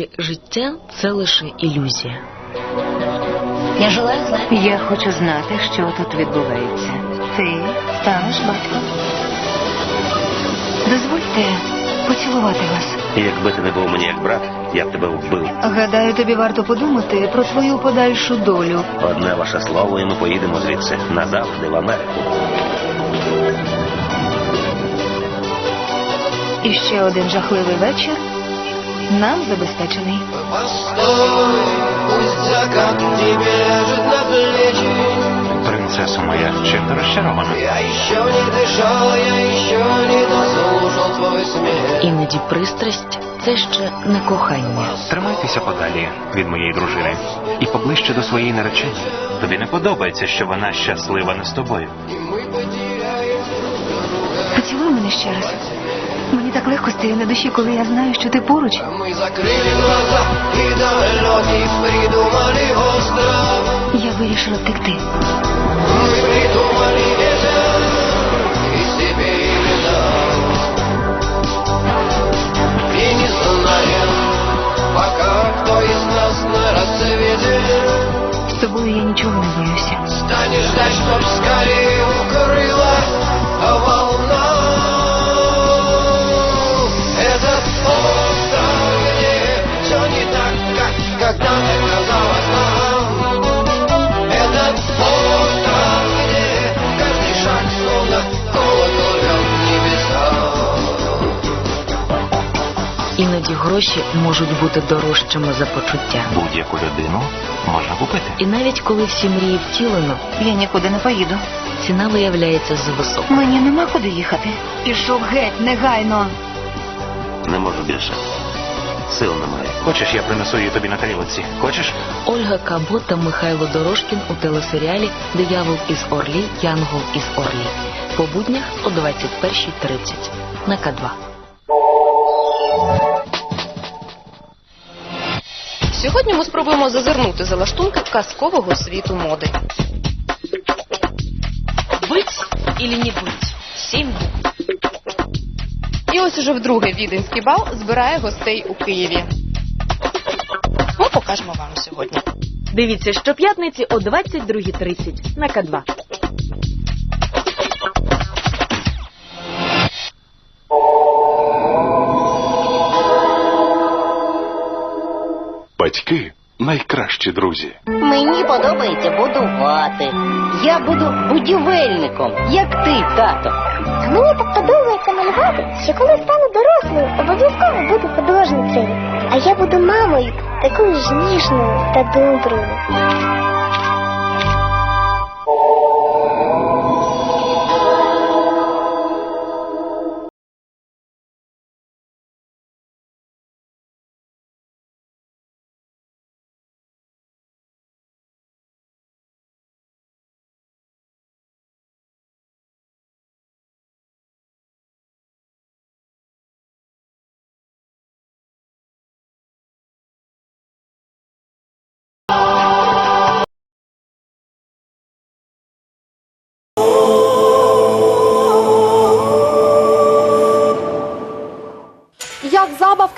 Насправді життя це лише ілюзія. Я желаю знать. Я хочу знати, що тут відбувається. Ти станеш батьком. Дозвольте поцілувати вас. Якби ти не був мені як брат, я б тебе вбив. Гадаю, тобі варто подумати про твою подальшу долю. Одне ваше слово, і ми поїдемо звідси назавжди в Америку. І ще один жахливий вечір нам забезпечений. Постой, пусть закат тебе ляжет на плечи. Принцесо моя, чим ти розчарована? Я еще не дышал, я еще не дослушал твой смех. Іноді пристрасть це ще не кохання. Тримайтеся подалі від моєї дружини і поближче до своєї нареченої. Тобі не подобається, що вона щаслива не з тобою. Поцілуй мене ще раз. Мені так легко стає на душі, коли я знаю, що ти поруч. Мы закрыли глаза и далекий придумали остров. Я вирішила втекти. Мы придумали гроші можуть бути дорожчими за почуття. Будь-яку людину можна купити. І навіть коли всі мрії втілено, Я нікуди не поїду. ціна виявляється зависока. Мені нема куди їхати. Пішов геть, негайно. Не можу більше. Сил немає. Хочеш, я принесу її тобі на тарілці? Хочеш? Ольга Кабо та Михайло Дорошкін у телесеріалі Диявол із Орлі, Янгол із Орлі. По буднях о 21.30 на К2. Сьогодні ми спробуємо зазирнути за лаштунки казкового світу моди. Быть или не быть? Сім букв. І ось уже вдруге віденський бал збирає гостей у Києві. Ми покажемо вам сьогодні. Дивіться щоп'ятниці о 22.30 на К2. Батьки найкращі друзі. Мені подобається будувати. Я буду будівельником, як ти, тато. А мені так подобається малювати, що коли стану дорослою, обов'язково буду художницею. А я буду мамою, такою ж ніжною та доброю.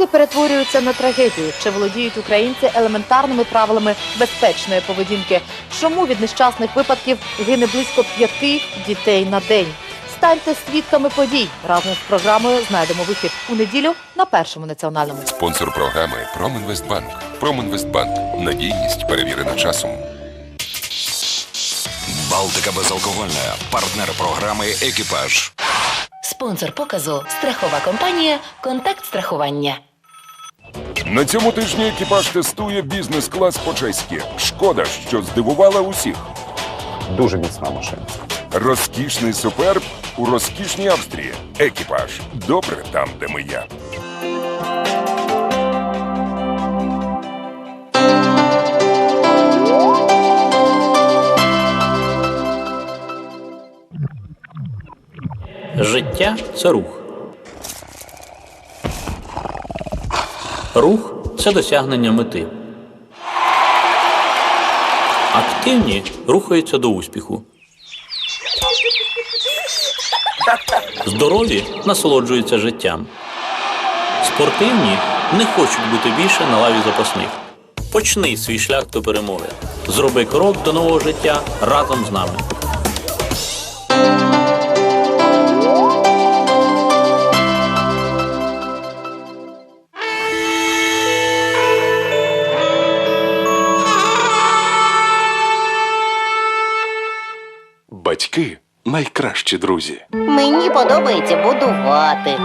Забавки перетворюються на трагедію? Чи володіють українці елементарними правилами безпечної поведінки? Чому від нещасних випадків гине близько п'яти дітей на день? Станьте свідками подій. Разом з програмою знайдемо вихід у неділю на першому національному. Спонсор програми Промінвестбанк. Промінвестбанк. Надійність перевірена часом. Балтика безалкогольна. Партнер програми Екіпаж. Спонсор показу страхова компанія Контакт страхування. На цьому тижні екіпаж тестує бізнес-клас по-чеськи. Шкода, що здивувала усіх. Дуже міцна машина. Розкішний суперб у розкішній Австрії. Екіпаж. Добре там, де ми є. Життя це рух. Рух це досягнення мети. Активні рухаються до успіху. Здорові насолоджуються життям. Спортивні не хочуть бути більше на лаві запасних. Почни свій шлях до перемоги. Зроби крок до нового життя разом з нами. Найкращі друзі. Мені подобається будувати.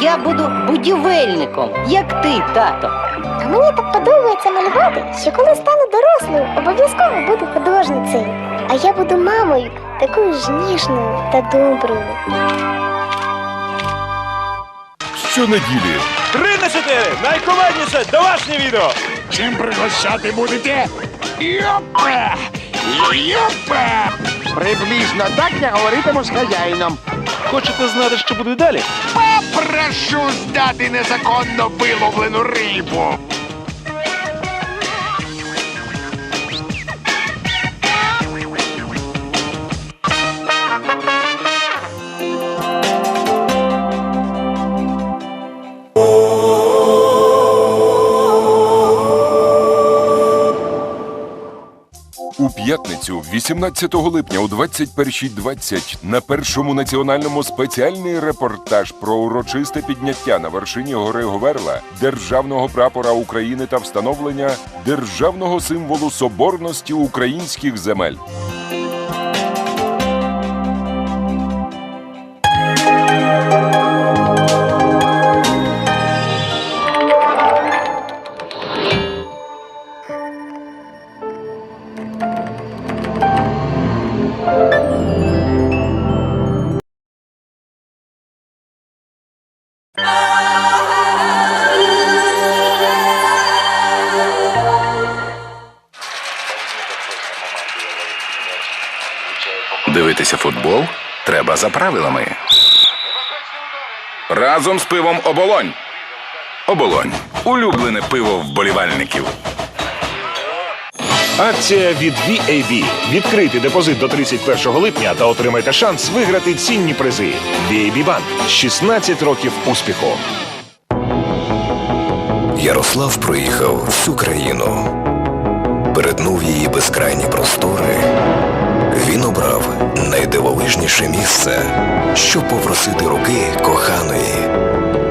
Я буду будівельником, як ти, тато. А мені так подобається малювати, що коли стану дорослою, обов'язково буду художницею. А я буду мамою, такою ж ніжною та доброю. Щонеділі Три на чотири! Найкомедніше домашнє відео! Чим пригощати будете? Йопа! Йопа! Приблизно так я говоритиму з хазяїном. Хочете знати, що буде далі? Попрошу здати незаконно виловлену рибу. П'ятницю, 18 липня о 21.20 на першому національному спеціальний репортаж про урочисте підняття на вершині гори Говерла державного прапора України та встановлення державного символу соборності українських земель. За правилами. Разом з пивом оболонь. Оболонь. Улюблене пиво вболівальників. Акція від VAB. Відкрийте депозит до 31 липня та отримайте шанс виграти цінні призи. VAB Банк. 16 років успіху. Ярослав проїхав всю країну, перетнув її безкрайні простори. Він обрав найдивовижніше місце, щоб попросити руки коханої.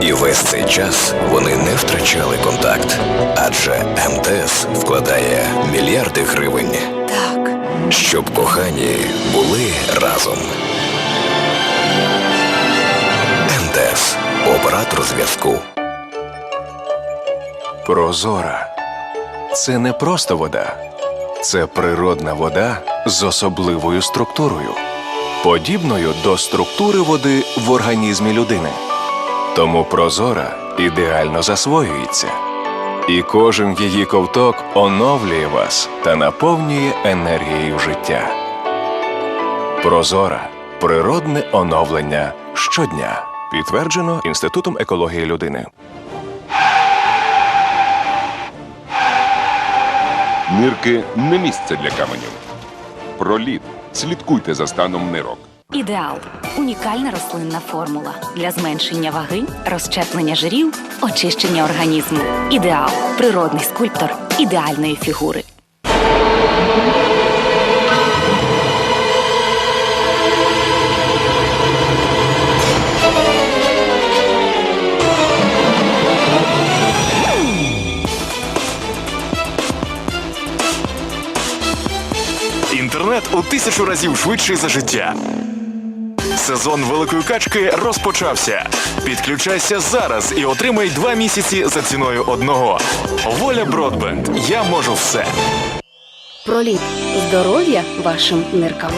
І весь цей час вони не втрачали контакт, адже МТС вкладає мільярди гривень. Так. Щоб кохані були разом. МТС оператор зв'язку. Прозора це не просто вода, це природна вода з особливою структурою, подібною до структури води в організмі людини. Тому прозора ідеально засвоюється, і кожен її ковток оновлює вас та наповнює енергією життя. Прозора природне оновлення щодня. Підтверджено Інститутом екології людини. Нирки не місце для каменів. Проліт. Слідкуйте за станом нирок. Ідеал унікальна рослинна формула для зменшення ваги, розщеплення жирів, очищення організму. Ідеал природний скульптор ідеальної фігури. Інтернет у тисячу разів швидший за життя. Сезон великої качки розпочався. Підключайся зараз і отримай два місяці за ціною одного. Воля Бродбенд. Я можу все. Проліт здоров'я вашим ниркам.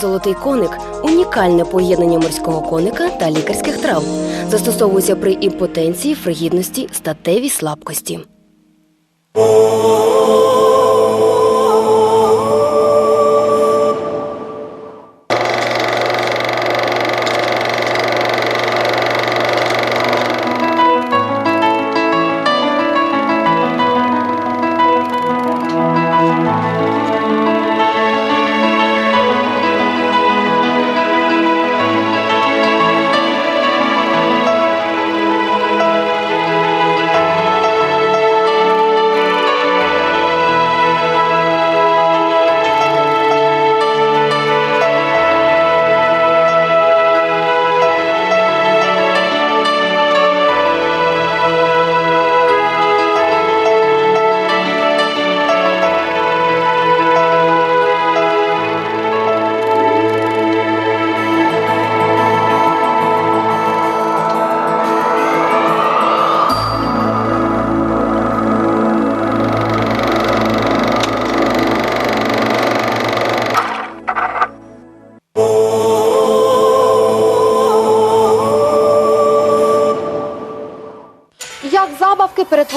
Золотий коник унікальне поєднання морського коника та лікарських трав. Застосовується при імпотенції, фригідності, статевій слабкості.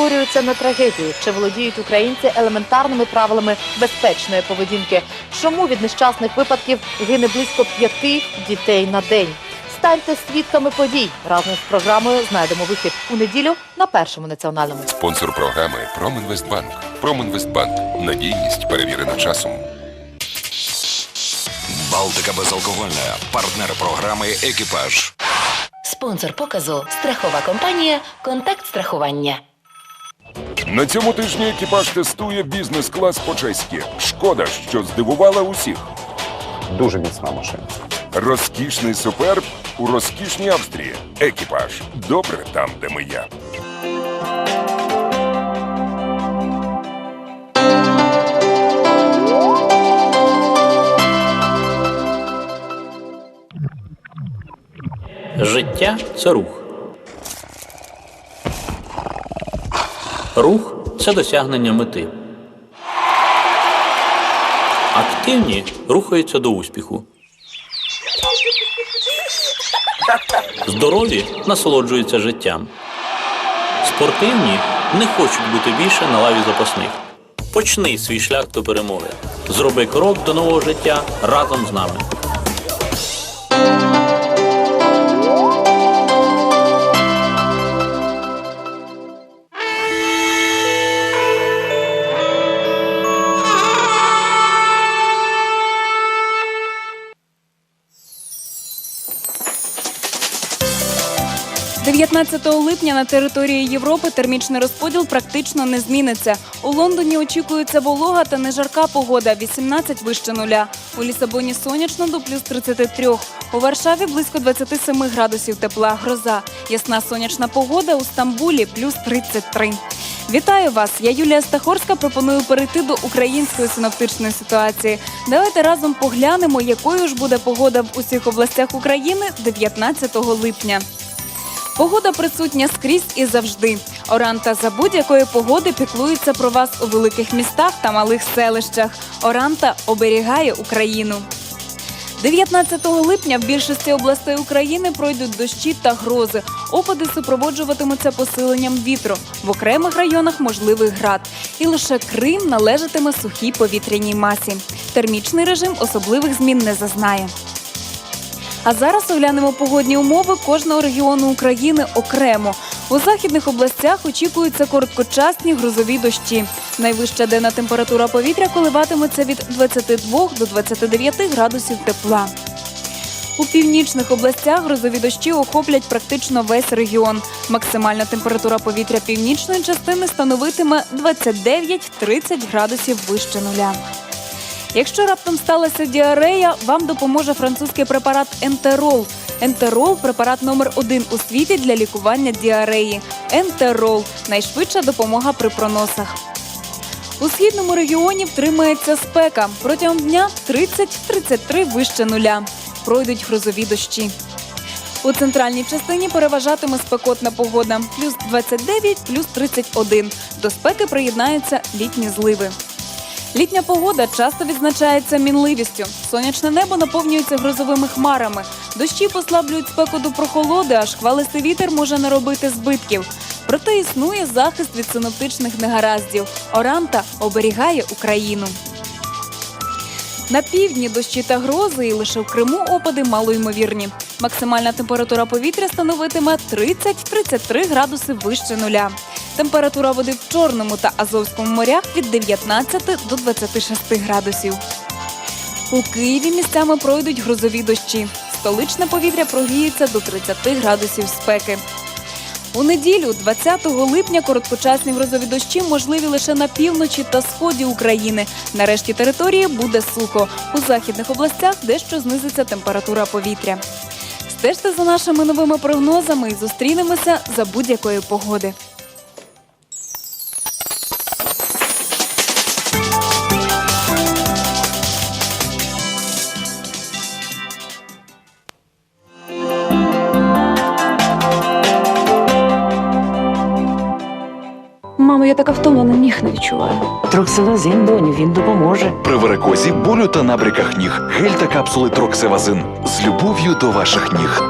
Перетворюються на трагедію? Чи володіють українці елементарними правилами безпечної поведінки? Чому від нещасних випадків гине близько п'яти дітей на день? Станьте свідками подій. Разом з програмою знайдемо вихід у неділю на першому національному. Спонсор програми Промінвестбанк. Промінвестбанк. Надійність перевірена часом. Балтика безалкогольна. Партнер програми Екіпаж. Спонсор показу страхова компанія Контакт страхування. На цьому тижні екіпаж тестує бізнес-клас по-чеськи. Шкода, що здивувала усіх. Дуже міцна машина. Розкішний суперб у розкішній Австрії. Екіпаж. Добре там, де ми є. Життя це рух. Рух це досягнення мети. Активні рухаються до успіху. Здорові насолоджуються життям. Спортивні не хочуть бути більше на лаві запасних. Почни свій шлях до перемоги. Зроби крок до нового життя разом з нами. – 19 липня на території Європи термічний розподіл практично не зміниться. У Лондоні очікується волога та не жарка погода 18 вище нуля. У Лісабоні сонячно до плюс 33. У Варшаві близько 27 градусів тепла. Гроза. Ясна сонячна погода у Стамбулі плюс 33. Вітаю вас! Я Юлія Стахорська. Пропоную перейти до української синоптичної ситуації. Давайте разом поглянемо, якою ж буде погода в усіх областях України 19 липня. Погода присутня скрізь і завжди. Оранта за будь-якої погоди піклується про вас у великих містах та малих селищах. Оранта оберігає Україну. 19 липня в більшості областей України пройдуть дощі та грози. Опади супроводжуватимуться посиленням вітру. В окремих районах можливий град. І лише Крим належатиме сухій повітряній масі. Термічний режим особливих змін не зазнає. А зараз оглянемо погодні умови кожного регіону України окремо. У західних областях очікуються короткочасні грозові дощі. Найвища денна температура повітря коливатиметься від 22 до 29 градусів тепла. У північних областях грозові дощі охоплять практично весь регіон. Максимальна температура повітря північної частини становитиме 29-30 градусів вище нуля. Якщо раптом сталася діарея, вам допоможе французький препарат Ентерол. Ентерол препарат номер один у світі для лікування діареї. Ентерол найшвидша допомога при проносах. У східному регіоні втримається спека. Протягом дня 30-33 вище нуля. Пройдуть грозові дощі. У центральній частині переважатиме спекотна погода плюс 29, плюс 31. До спеки приєднаються літні зливи. Літня погода часто відзначається мінливістю. Сонячне небо наповнюється грозовими хмарами. Дощі послаблюють спеку до прохолоди, а шквалистий вітер може наробити збитків. Проте існує захист від синоптичних негараздів. Оранта оберігає Україну. На півдні дощі та грози і лише в Криму опади малоймовірні. Максимальна температура повітря становитиме 30-33 градуси вище нуля. Температура води в Чорному та Азовському морях від 19 до 26 градусів. У Києві місцями пройдуть грозові дощі. Столичне повітря прогріється до 30 градусів спеки. У неділю, 20 липня, короткочасні грозові дощі можливі лише на півночі та сході України. На решті території буде сухо. У західних областях дещо знизиться температура повітря. Стежте за нашими новими прогнозами і зустрінемося за будь-якої погоди. Я така втомлена, ніг не відчуваю. Троксилазин, доню, він допоможе. При варикозі, болю та набряках ніг. Гель та капсули Троксевазин. З любов'ю до ваших ніг.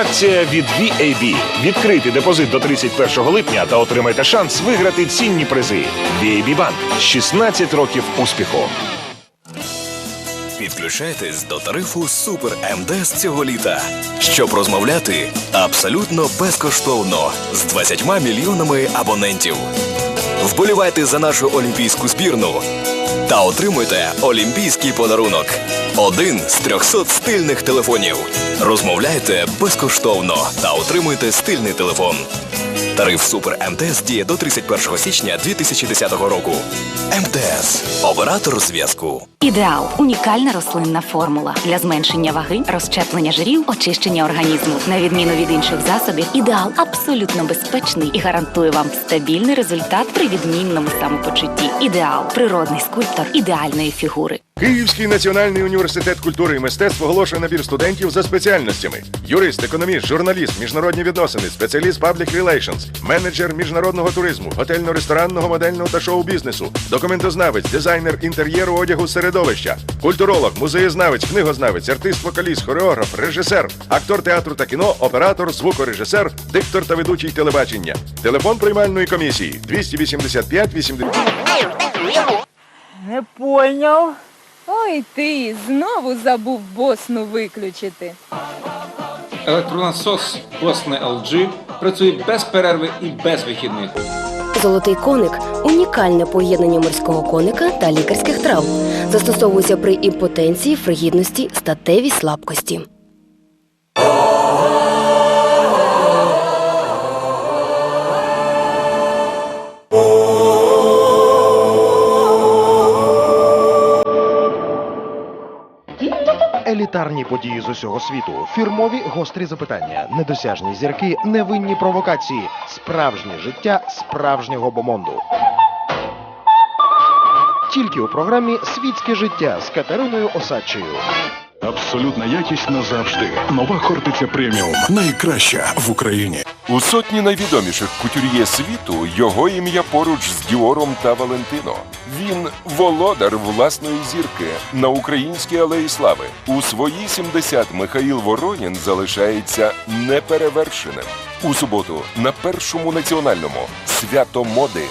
Акція від VAB. Відкрийте депозит до 31 липня та отримайте шанс виграти цінні призи. VAB Bank. 16 років успіху. Підключайтесь до тарифу Супер МДС цього літа, щоб розмовляти абсолютно безкоштовно з 20 мільйонами абонентів. Вболівайте за нашу олімпійську збірну та отримуйте олімпійський подарунок. Один з 300 стильних телефонів. Розмовляйте безкоштовно та отримуйте стильний телефон. Тариф Супер МТС діє до 31 січня 2010 року. МТС оператор зв'язку. Ідеал унікальна рослинна формула для зменшення ваги, розщеплення жирів, очищення організму. На відміну від інших засобів, ідеал абсолютно безпечний і гарантує вам стабільний результат при відмінному самопочутті. Ідеал природний скульптор ідеальної фігури. Київський національний університет культури і мистецтв оголошує набір студентів за спеціальностями: юрист, економіст, журналіст, міжнародні відносини, спеціаліст Public Relations, менеджер міжнародного туризму, готельно-ресторанного, модельного та шоу-бізнесу, документознавець, дизайнер інтер'єру одягу середовища, культуролог, музеєзнавець, книгознавець, артист, вокаліст, хореограф, режисер, актор театру та кіно, оператор, звукорежисер, диктор та ведучий телебачення. Телефон приймальної комісії 285 80... Не поняв. Ой ти, знову забув босну виключити. Електронасос Босне LG працює без перерви і без вихідних. Золотий коник унікальне поєднання морського коника та лікарських трав. Застосовується при імпотенції, фригідності, статевій слабкості. Елітарні події з усього світу, фірмові гострі запитання, недосяжні зірки, невинні провокації, справжнє життя справжнього бомонду. Тільки у програмі Світське життя з Катериною Осадчею. Абсолютна якість назавжди. Нова Хортиця преміум. Найкраща в Україні. У сотні найвідоміших кутюр'є світу його ім'я поруч з Діором та Валентино. Він володар власної зірки на українській алеї слави. У свої 70 Михаїл Воронін залишається неперевершеним. У суботу на першому національному свято моди.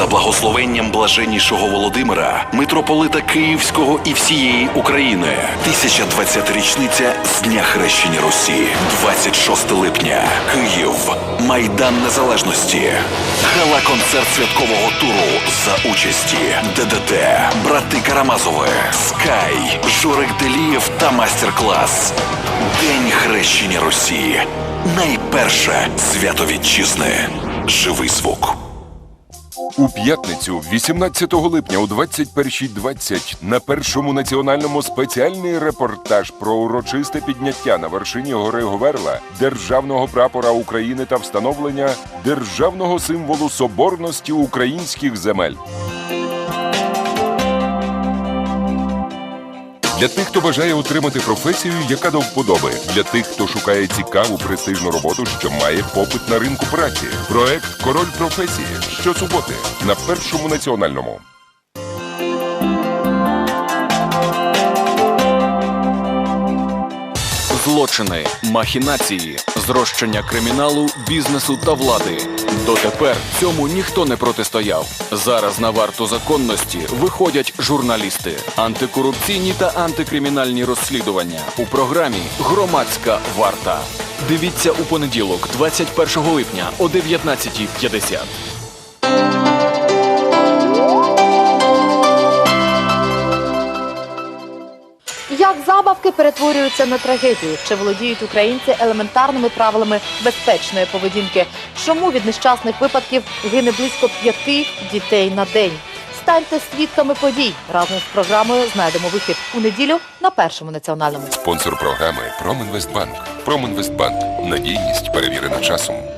За благословенням блаженнішого Володимира, митрополита Київського і всієї України. 1020-річниця з дня хрещення Русі. 26 липня. Київ. Майдан Незалежності. Гала-концерт святкового туру за участі ДДТ, брати Карамазови, Скай, Жорик Делієв та майстер-клас. День хрещення Русі. Найперше свято вітчизни. Живий звук. У п'ятницю, 18 липня о 21.20 на першому національному спеціальний репортаж про урочисте підняття на вершині гори Говерла державного прапора України та встановлення державного символу соборності українських земель. Для тих, хто бажає отримати професію, яка до вподоби. Для тих, хто шукає цікаву престижну роботу, що має попит на ринку праці. Проект Король професії щосуботи на першому національному. Злочини, махінації, зрощення криміналу, бізнесу та влади. Дотепер цьому ніхто не протистояв. Зараз на варту законності виходять журналісти, антикорупційні та антикримінальні розслідування у програмі Громадська варта. Дивіться у понеділок, 21 липня о 19.50. забавки перетворюються на трагедію? Чи володіють українці елементарними правилами безпечної поведінки? Чому від нещасних випадків гине близько п'яти дітей на день? Станьте свідками подій. Разом з програмою знайдемо вихід у неділю на першому національному. Спонсор програми Промінвестбанк. Промінвестбанк. Надійність перевірена часом.